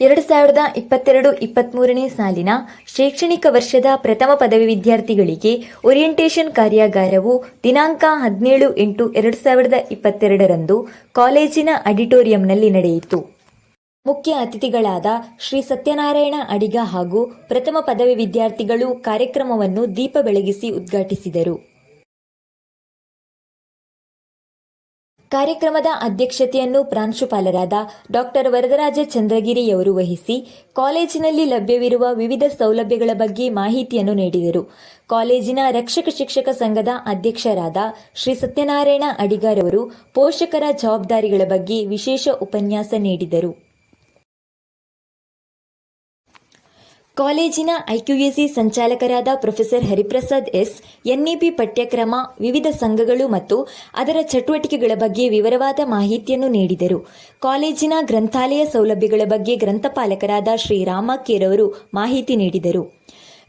ಎರಡು ಸಾವಿರದ ಇಪ್ಪತ್ತೆರಡು ಇಪ್ಪತ್ತ್ಮೂರನೇ ಸಾಲಿನ ಶೈಕ್ಷಣಿಕ ವರ್ಷದ ಪ್ರಥಮ ಪದವಿ ವಿದ್ಯಾರ್ಥಿಗಳಿಗೆ ಓರಿಯೆಂಟೇಷನ್ ಕಾರ್ಯಾಗಾರವು ದಿನಾಂಕ ಹದಿನೇಳು ಎಂಟು ಎರಡು ಸಾವಿರದ ಇಪ್ಪತ್ತೆರಡರಂದು ಕಾಲೇಜಿನ ಆಡಿಟೋರಿಯಂನಲ್ಲಿ ನಡೆಯಿತು. ಮುಖ್ಯ ಅತಿಥಿಗಳಾದ ಶ್ರೀ ಸತ್ಯನಾರಾಯಣ ಅಡಿಗ ಹಾಗೂ ಪ್ರಥಮ ಪದವಿ ವಿದ್ಯಾರ್ಥಿಗಳು ಕಾರ್ಯಕ್ರಮವನ್ನು ದೀಪ ಬೆಳಗಿಸಿ ಉದ್ಘಾಟಿಸಿದರು. ಕಾರ್ಯಕ್ರಮದ ಅಧ್ಯಕ್ಷತೆಯನ್ನು ಪ್ರಾಂಶುಪಾಲರಾದ ಡಾಕ್ಟರ್ ವರದರಾಜ ಚಂದ್ರಗಿರಿಯವರು ವಹಿಸಿ ಕಾಲೇಜಿನಲ್ಲಿ ಲಭ್ಯವಿರುವ ವಿವಿಧ ಸೌಲಭ್ಯಗಳ ಬಗ್ಗೆ ಮಾಹಿತಿಯನ್ನು ನೀಡಿದರು. ಕಾಲೇಜಿನ ರಕ್ಷಕ ಶಿಕ್ಷಕ ಸಂಘದ ಅಧ್ಯಕ್ಷರಾದ ಶ್ರೀ ಸತ್ಯನಾರಾಯಣ ಅಡಿಗಾರವರು ಪೋಷಕರ ಜವಾಬ್ದಾರಿಗಳ ಬಗ್ಗೆ ವಿಶೇಷ ಉಪನ್ಯಾಸ ನೀಡಿದರು. ಕಾಲೇಜಿನ ಐಕ್ಯುಎಸಿ ಸಂಚಾಲಕರಾದ ಪ್ರೊಫೆಸರ್ ಹರಿಪ್ರಸಾದ್ ಎಸ್, ಎನ್ಇಪಿ ಪಠ್ಯಕ್ರಮ, ವಿವಿಧ ಸಂಘಗಳು ಮತ್ತು ಅದರ ಚಟುವಟಿಕೆಗಳ ಬಗ್ಗೆ ವಿವರವಾದ ಮಾಹಿತಿಯನ್ನು ನೀಡಿದರು. ಕಾಲೇಜಿನ ಗ್ರಂಥಾಲಯ ಸೌಲಭ್ಯಗಳ ಬಗ್ಗೆ ಗ್ರಂಥಪಾಲಕರಾದ ಶ್ರೀ ರಾಮ ಕೇರವರು ಮಾಹಿತಿ ನೀಡಿದರು.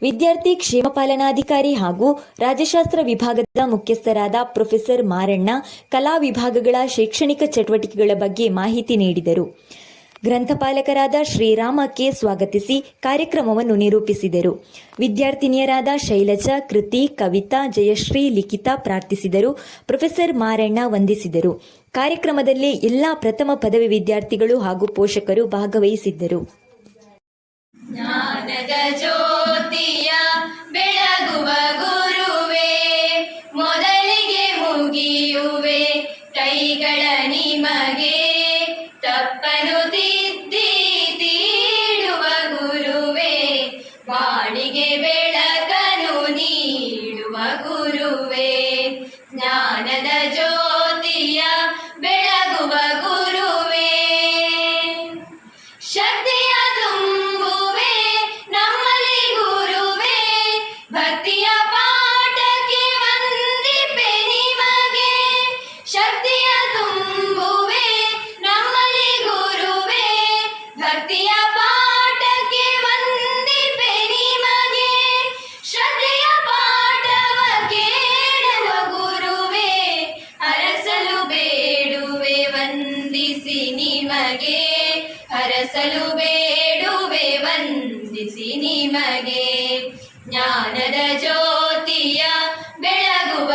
ವಿದ್ಯಾರ್ಥಿ ಕ್ಷೇಮ ಪಾಲನಾಧಿಕಾರಿ ಹಾಗೂ ರಾಜ್ಯಶಾಸ್ತ್ರ ವಿಭಾಗದ ಮುಖ್ಯಸ್ಥರಾದ ಪ್ರೊಫೆಸರ್ ಮಾರಣ್ಣ, ಕಲಾ ವಿಭಾಗಗಳ ಶೈಕ್ಷಣಿಕ ಚಟುವಟಿಕೆಗಳ ಬಗ್ಗೆ ಮಾಹಿತಿ ನೀಡಿದರು. ಗ್ರಂಥಪಾಲಕರಾದ ಶ್ರೀರಾಮ ಕೆ ಸ್ವಾಗತಿಸಿ ಕಾರ್ಯಕ್ರಮವನ್ನು ನಿರೂಪಿಸಿದರು. ವಿದ್ಯಾರ್ಥಿನಿಯರಾದ ಶೈಲಜಾ, ಕೃತಿ, ಕವಿತಾ, ಜಯಶ್ರೀ, ಲಿಖಿತಾ ಪ್ರಾರ್ಥಿಸಿದರು. ಪ್ರೊಫೆಸರ್ ಮಾರಣ್ಣ ವಂದಿಸಿದರು. ಕಾರ್ಯಕ್ರಮದಲ್ಲಿ ಎಲ್ಲಾ ಪ್ರಥಮ ಪದವಿ ವಿದ್ಯಾರ್ಥಿಗಳು ಹಾಗೂ ಪೋಷಕರು ಭಾಗವಹಿಸಿದ್ದರು. ഗുരുവേ. ಹರಸಲು ಬೇಡುವೆ ವಂದಿಸಿ ನಿಮಗೆ ಜ್ಞಾನದ ಜ್ಯೋತಿಯ ಬೆಳಗುವ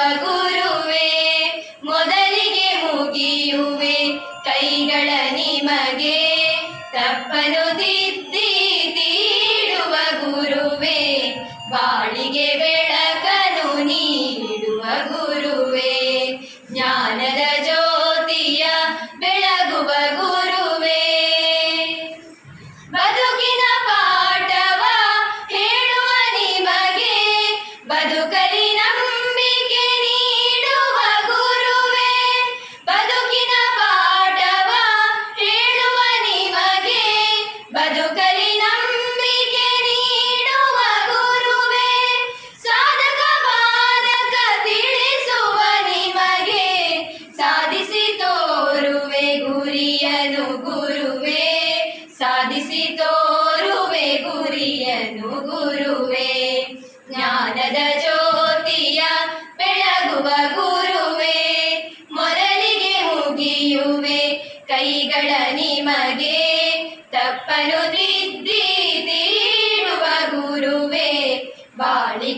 ಜ್ಞಾನದ ಜ್ಯೋತಿಯ ಬೆಳಗುವ ಗುರುವೆ ಮೊದಲಿಗೆ ಮುಗಿಯುವೆ ಕೈಗಳ ನಿಮಗೆ ತಪ್ಪನು ತಿದ್ದಿ ತೀಡುವ ಗುರುವೆ ಬಾಳಿ